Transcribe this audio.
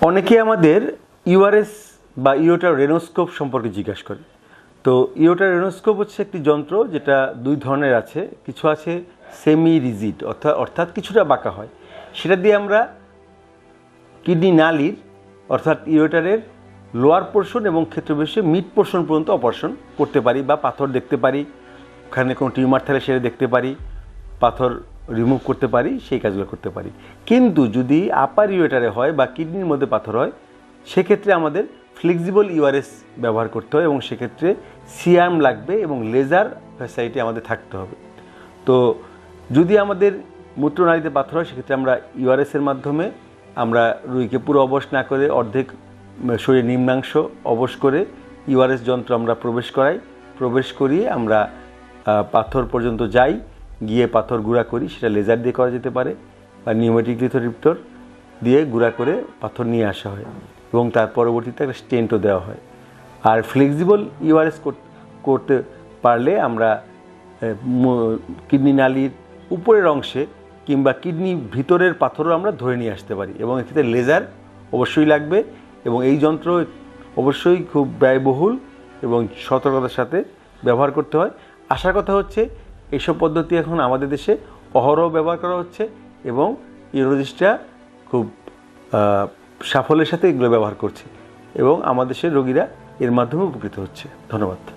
অনেকে আমাদের ইউআরএস বা ইওটা রেনোস্কোপ সম্পর্কে জিজ্ঞাসা করে। তো ইওটা রেনোস্কোপ হচ্ছে একটি যন্ত্র যেটা দুই ধরনের আছে। কিছু আছে সেমি রিজিড অর্থাৎ অর্থাৎ কিছুটা বাঁকা হয়। সেটা দিয়ে আমরা কিডনি নালির, অর্থাৎ ইউরেটারের লোয়ার পোর্শন এবং ক্ষেত্রবিশেষে মিড পোর্শন পর্যন্ত অপারেশন করতে পারি বা পাথর দেখতে পারি। ওখানে কোনো টিউমার থাকলে সেটা দেখতে পারি। পাথর রিমুভ করতে পারি সেই কাজগুলো করতে পারি। কিন্তু যদি আপার ইউরেটারে হয় বা কিডনির মধ্যে পাথর হয় সেক্ষেত্রে আমাদের ফ্লেক্সিবল ইউআরএস ব্যবহার করতে হয় এবং সেক্ষেত্রে সিআর্ম লাগবে এবং লেজার ফ্যাসিলিটি আমাদের থাকতে হবে। তো যদি আমাদের মূত্রনালীতে পাথর হয় সেক্ষেত্রে আমরা ইউআরএসের মাধ্যমে আমরা রুইকে পুরো অবশ না করে অর্ধেক উম, শরীর নিম্নাংশ অবশ করে ইউআরএস যন্ত্র আমরা প্রবেশ করাই। প্রবেশ করিয়ে আমরা পাথর পর্যন্ত যাই। গিয়ে পাথর গুঁড়া করি, সেটা লেজার দিয়ে করা যেতে পারে বা নিউমেটিক রিপ্টর দিয়ে গুঁড়া করে পাথর নিয়ে আসা হয় এবং তার পরবর্তীতে একটা স্টেন্টও দেওয়া হয়। আর ফ্লেক্সিবল ইউআরএস করতে পারলে আমরা কিডনি নালির উপরের অংশে কিংবা কিডনি ভিতরের পাথরও আমরা ধরে নিয়ে আসতে পারি এবং এক্ষেত্রে লেজার অবশ্যই লাগবে এবং এই যন্ত্র অবশ্যই খুব ব্যয়বহুল এবং সতর্কতার সাথে ব্যবহার করতে হয়। আশার কথা হচ্ছে এইসব পদ্ধতি এখন আমাদের দেশে অহরহ ব্যবহার করা হচ্ছে এবং ইউরোলজিস্টরা খুব সাফল্যের সাথে এগুলো ব্যবহার করছে এবং আমাদের দেশের রোগীরা এর মাধ্যমে উপকৃত হচ্ছে। ধন্যবাদ।